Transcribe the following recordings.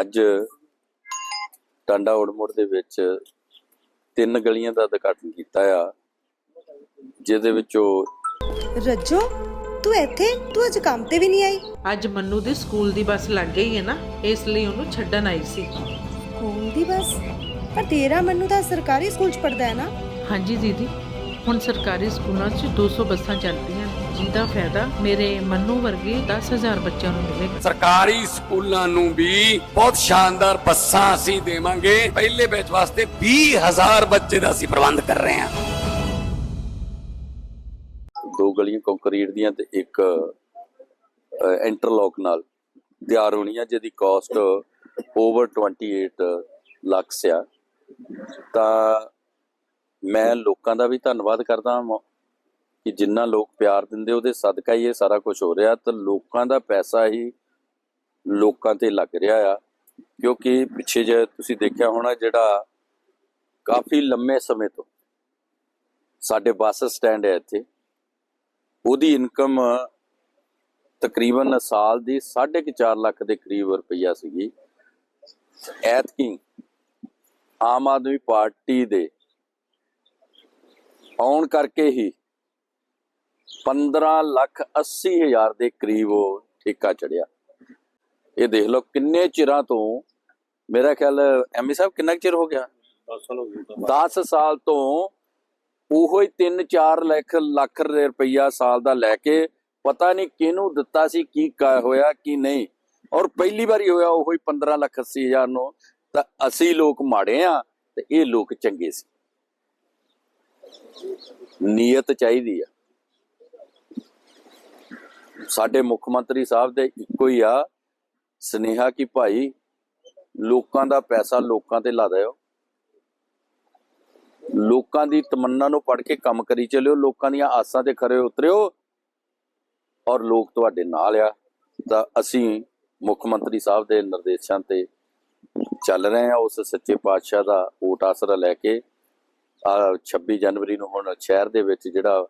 ਅੱਜ ਟਾਂਡਾ ਉੜਮੁੜ ਦੇ ਵਿੱਚ ਤਿੰਨ ਗਲੀਆਂ ਦਾ ਉਦਘਾਟਨ ਕੀਤਾ ਆ ਜਿਹਦੇ ਵਿੱਚੋਂ ਰੱਜੋ ਤੂੰ ਇੱਥੇ? ਤੂੰ ਅੱਜ ਕੰਮ ਤੇ ਵੀ ਨਹੀਂ ਆਈ? ਅੱਜ ਮੰਨੂ ਦੇ ਸਕੂਲ ਦੀ ਬੱਸ ਲੱਗ ਗਈ ਹੈ ਨਾ ਇਸ ਲਈ ਉਹਨੂੰ ਛੱਡਣ ਆਈ ਸੀ। ਸਕੂਲ ਦੀ ਬੱਸ? ਪਰ ਤੇਰਾ ਮੈਨੂੰ ਤਾਂ ਸਰਕਾਰੀ ਸਕੂਲ ਚ ਪੜਦਾ ਹੈ ਨਾ। ਹਾਂਜੀ ਦੀਦੀ। ਹੁਣ ਸਰਕਾਰੀ ਸਕੂਲਾਂ 'ਚ 200 ਬੱਸਾਂ ਚੱਲਦੀਆਂ। ਜਿਹਦਾ ਫਾਇਦਾ ਮੇਰੇ ਮੰਨੂ ਵਰਗੇ 10000 ਬੱਚਿਆਂ ਨੂੰ ਮਿਲੇਗਾ। ਸਰਕਾਰੀ ਸਕੂਲਾਂ ਨੂੰ ਵੀ ਬਹੁਤ ਸ਼ਾਨਦਾਰ ਬੱਸਾਂ ਅਸੀਂ ਦੇਵਾਂਗੇ। ਪਹਿਲੇ ਬੈਚ ਵਾਸਤੇ 20000 ਬੱਚੇ ਦਾ ਅਸੀਂ ਪ੍ਰਬੰਧ ਕਰ ਰਹੇ ਹਾਂ। ਦੋ ਗਲੀਆਂ ਕੰਕਰੀਟ ਦੀਆਂ ਤੇ ਇੱਕ ਇੰਟਰਲੌਕ ਨਾਲ ਤਿਆਰ ਹੋਣੀਆਂ ਜਿਹਦੀ ਕਾਸਟ ਓਵਰ 28 ਲੱਖ ਆ। ਤਾਂ ਮੈਂ ਲੋਕਾਂ ਦਾ ਵੀ ਧੰਨਵਾਦ ਕਰਦਾ ਹਾਂ ਕਿ ਜਿੰਨਾ ਲੋਕ ਪਿਆਰ ਦਿੰਦੇ ਉਹਦੇ ਸਦਕਾ ਹੀ ਇਹ ਸਾਰਾ ਕੁਝ ਹੋ ਰਿਹਾ ਤਾਂ ਲੋਕਾਂ ਦਾ ਪੈਸਾ ਹੀ ਲੋਕਾਂ ਤੇ ਲੱਗ ਰਿਹਾ ਆ। ਕਿਉਂਕਿ ਪਿੱਛੇ ਜੇ ਤੁਸੀਂ ਦੇਖਿਆ ਹੋਣਾ ਜਿਹੜਾ ਕਾਫੀ ਲੰਮੇ ਸਮੇਂ ਤੋਂ ਸਾਡੇ ਬੱਸ ਸਟੈਂਡ ਹੈ ਇੱਥੇ, ਉਹਦੀ ਇਨਕਮ ਤਕਰੀਬਨ ਸਾਲ ਦੀ 4.5 ਲੱਖ ਦੇ ਕਰੀਬ ਰੁਪਈਆ ਸੀਗੀ। ਐਤਕੀ ਆਮ ਆਦਮੀ ਪਾਰਟੀ ਦੇ ਆਉਣ ਕਰਕੇ ਹੀ 15 ਲੱਖ 80 ਹਜ਼ਾਰ ਦੇ ਕਰੀਬ ਠੇਕਾ ਚੜਿਆ। ਇਹ ਦੇਖ ਲਓ ਕਿੰਨੇ ਚਿਰਾਂ ਤੋਂ ਮੇਰਾ ਖਿਆਲ ਐਮਏ ਸਾਹਿਬ ਕਿੰਨਾ ਚਿਰ ਹੋ ਗਿਆ? 10 ਸਾਲ ਤੋਂ। ਉਹੋ ਹੀ 3-4 ਲੱਖ ਲੱਖ ਰੁਪਈਆ ਸਾਲ ਦਾ ਲੈ ਕੇ ਪਤਾ ਨਹੀਂ ਕਿਹਨੂੰ ਦਿੱਤਾ ਸੀ ਕ- ਹੋਇਆ ਕੀ ਨਹੀਂ। ਔਰ ਪਹਿਲੀ ਵਾਰੀ ਹੋਇਆ ਉਹੋ ਹੀ 15 ਲੱਖ 80 ਹਜ਼ਾਰ ਨੂੰ। ਤਾਂ ਅਸੀਂ ਲੋਕ ਮਾੜੇ ਆ ਤੇ ਇਹ ਲੋਕ ਚੰਗੇ ਸੀ। ਨੀਅਤ ਚਾਹੀਦੀ ਆ। ਸਾਡੇ ਮੁੱਖ ਮੰਤਰੀ ਸਾਹਿਬ ਦੇ ਇੱਕੋ ਹੀ ਆ, ਸਨੇਹਾ ਕਿ ਭਾਈ ਲੋਕਾਂ ਦਾ ਪੈਸਾ ਲੋਕਾਂ ਤੇ ਲਾ ਦਿਓ। ਲੋਕਾਂ ਦੀ ਤਮੰਨਾ ਨੂੰ ਪੜ ਕੇ ਕੰਮ ਕਰੀ ਚੱਲਿਓ, ਲੋਕਾਂ ਦੀਆਂ ਆਸਾਂ ਤੇ ਖਰੇ ਉਤਰਿਓ ਔਰ ਲੋਕ ਤੁਹਾਡੇ ਨਾਲ ਆ। ਤਾਂ ਅਸੀਂ ਮੁੱਖ ਮੰਤਰੀ ਸਾਹਿਬ ਦੇ ਨਿਰਦੇਸ਼ਾਂ ਤੇ ਚੱਲ ਰਹੇ ਆ, ਉਸ ਸੱਚੇ ਪਾਤਸ਼ਾਹ ਦਾ ਓਟ ਆਸਰਾ ਲੈ ਕੇ 26 ਜਨਵਰੀ ਨੂੰ ਹੁਣ ਸ਼ਹਿਰ ਦੇ ਵਿੱਚ ਜਿਹੜਾ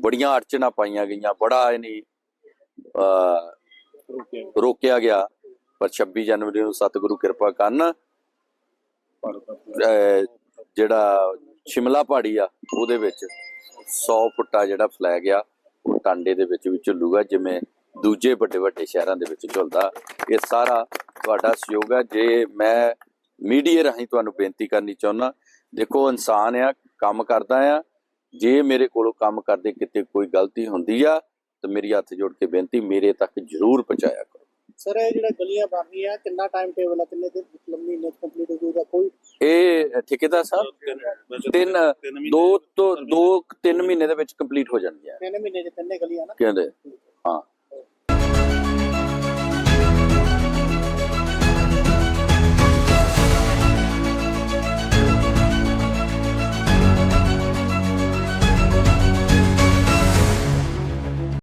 ਬੜੀਆਂ ਅੜਚਣਾ ਪਾਈਆਂ ਗਈਆਂ, ਬੜਾ ਇਹਨੀ ਰੋਕਿਆ ਗਿਆ। ਪਰ 26 ਜਨਵਰੀ ਨੂੰ ਸਤਿਗੁਰੂ ਕਿਰਪਾ ਕਰਨ ਜਿਹੜਾ ਸ਼ਿਮਲਾ ਪਹਾੜੀ ਆ, ਉਹਦੇ ਵਿੱਚ 100 ਫੁੱਟਾ ਜਿਹੜਾ ਫਲੈਗ ਆ, ਉਹ ਟਾਂਡੇ ਦੇ ਵਿੱਚ ਵੀ ਝੁੱਲੂਗਾ ਜਿਵੇਂ ਦੂਜੇ ਵੱਡੇ ਵੱਡੇ ਸ਼ਹਿਰਾਂ ਦੇ ਵਿੱਚ ਝੁੱਲਦਾ। ਇਹ ਸਾਰਾ ਤੁਹਾਡਾ ਸਹਿਯੋਗ ਹੈ ਜੇ ਮੈਂ ਮੀਡੀਆ ਰਾਹੀਂ ਤੁਹਾਨੂੰ ਬੇਨਤੀ ਕਰਨੀ ਚਾਹੁੰਦਾ ਦੇਖੋ ਇਨਸਾਨ ਆ ਕੰਮ ਕਰਦਾ ਆ। ਜੇ ਮੇਰੇ ਕੋਲੋਂ ਕੰਮ ਕਰਦੇ ਕਿਤੇ ਕੋਈ ਗਲਤੀ ਹੁੰਦੀ ਆ ਤਾਂ ਮੇਰੀ ਹੱਥ ਜੋੜ ਕੇ ਬੇਨਤੀ ਮੇਰੇ ਤੱਕ ਜ਼ਰੂਰ ਪਹੁੰਚਾਇਆ ਕਰੋ। ਸਰ ਇਹ ਜਿਹੜਾ ਗਲੀਆਂ ਬਣ ਰਹੀਆਂ ਕਿੰਨਾ ਟਾਈਮ ਟੇਬਲ ਹੈ ਕਿੰਨੇ ਦਿਨ ਮਹੀਨੇ ਚ ਕੰਪਲੀਟ ਹੋ ਜਾਊਗਾ? ਕੋਈ ਇਹ ਠੇਕੇਦਾਰ ਸਾਹਿਬ ਤਿੰਨ ਦੋ ਤੋਂ ਦੋ ਤਿੰਨ ਮਹੀਨੇ ਦੇ ਵਿੱਚ ਕੰਪਲੀਟ ਹੋ ਜਾਣਗੀਆਂ। ਤਿੰਨ ਮਹੀਨੇ ਚ ਤਿੰਨੇ ਗਲੀਆਂ ਨਾ? ਕਹਿੰਦੇ ਹਾਂ।